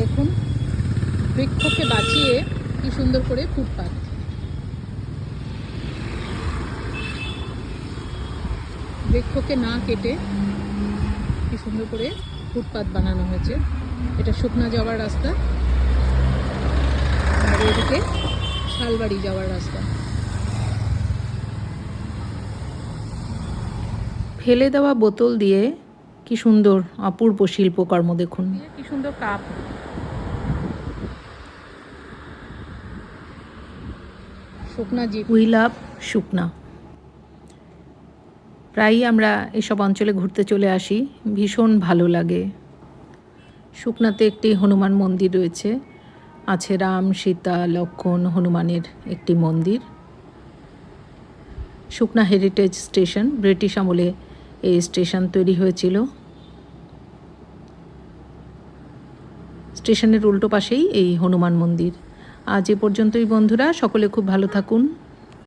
দেখুন বৃক্ষকে বাঁচিয়ে কি সুন্দর করে ফুটপাত বৃক্ষকে না কেটে কি সুন্দর করে ফুটপাত বানানো হয়েছে। এটা শুকনা যাওয়ার রাস্তা আর এদিকে শালবাড়ি যাওয়ার রাস্তা। ফেলে দেওয়া বোতল দিয়ে কি সুন্দর অপূর্ব শিল্পকর্ম দেখুন। কি সুন্দর কাপ। শুকনা জিপ উই লাভ শুকনা। প্রায়ই আমরা এসব অঞ্চলে ঘুরতে চলে আসি, ভীষণ ভালো লাগে। শুকনাতে একটি হনুমান মন্দির রয়েছে, আছে রাম, সীতা, লক্ষণ, হনুমানের একটি মন্দির। শুকনা হেরিটেজ স্টেশন ব্রিটিশ আমলে এই স্টেশন তৈরি হয়েছিল। স্টেশনের উল্টো পাশেই এই হনুমান মন্দির। আজ এ পর্যন্তই বন্ধুরা সকলে খুব ভালো থাকুন।